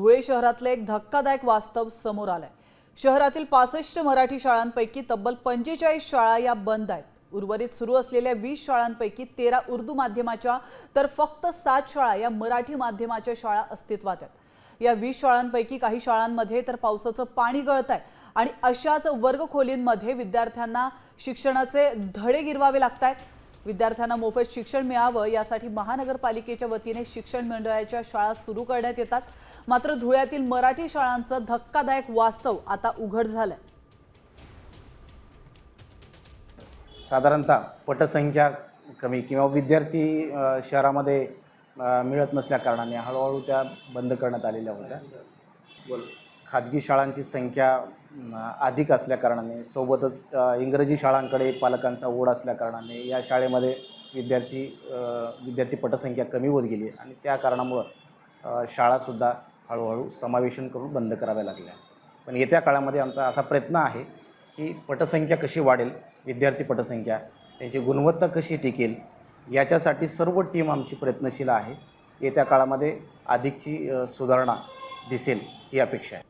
धुळे शहरातलं एक धक्कादायक वास्तव समोर आलंय. शहरातील पासष्ट मराठी शाळांपैकी तब्बल पंचेचाळीस शाळा या बंद आहेत. उर्वरित सुरू असलेल्या वीस शाळांपैकी तेरा उर्दू माध्यमाच्या तर फक्त सात शाळा या मराठी माध्यमाच्या शाळा अस्तित्वात आहेत. या वीस शाळांपैकी काही शाळांमध्ये तर पावसाचं पाणी गळत आहे आणि अशाच वर्गखोलींमध्ये विद्यार्थ्यांना शिक्षणाचे धडे गिरवावे लागत आहेत विद्यार्थ्यांना मोफत शिक्षण मिळावं यासाठी महानगरपालिकेच्या वतीने शिक्षण मंडळाच्या शाळा सुरू करण्यात येतात. मात्र धुळ्यातील मराठी शाळांचं धक्कादायक वास्तव आता उघड झालंय. साधारणतः पटसंख्या कमी किंवा विद्यार्थी शहरामध्ये मिळत नसल्याकारणाने हळूहळू त्या बंद करण्यात आलेल्या होत्या. खाजगी शाळांची संख्या अधिक असल्याकारणाने सोबतच इंग्रजी शाळांकडे पालकांचा ओढ असल्याकारणाने या शाळेमध्ये विद्यार्थी विद्यार्थी पटसंख्या कमी होत गेली आणि त्या कारणामुळं शाळासुद्धा हळूहळू समावेशन करून बंद कराव्या लागल्या पण येत्या काळामध्ये आमचा असा प्रयत्न आहे की पटसंख्या कशी वाढेल विद्यार्थी पटसंख्या त्यांची गुणवत्ता कशी टिकेल याच्यासाठी सर्व टीम आमची प्रयत्नशील आहे. येत्या काळामध्ये अधिकची सुधारणा दिसेल ही अपेक्षा आहे.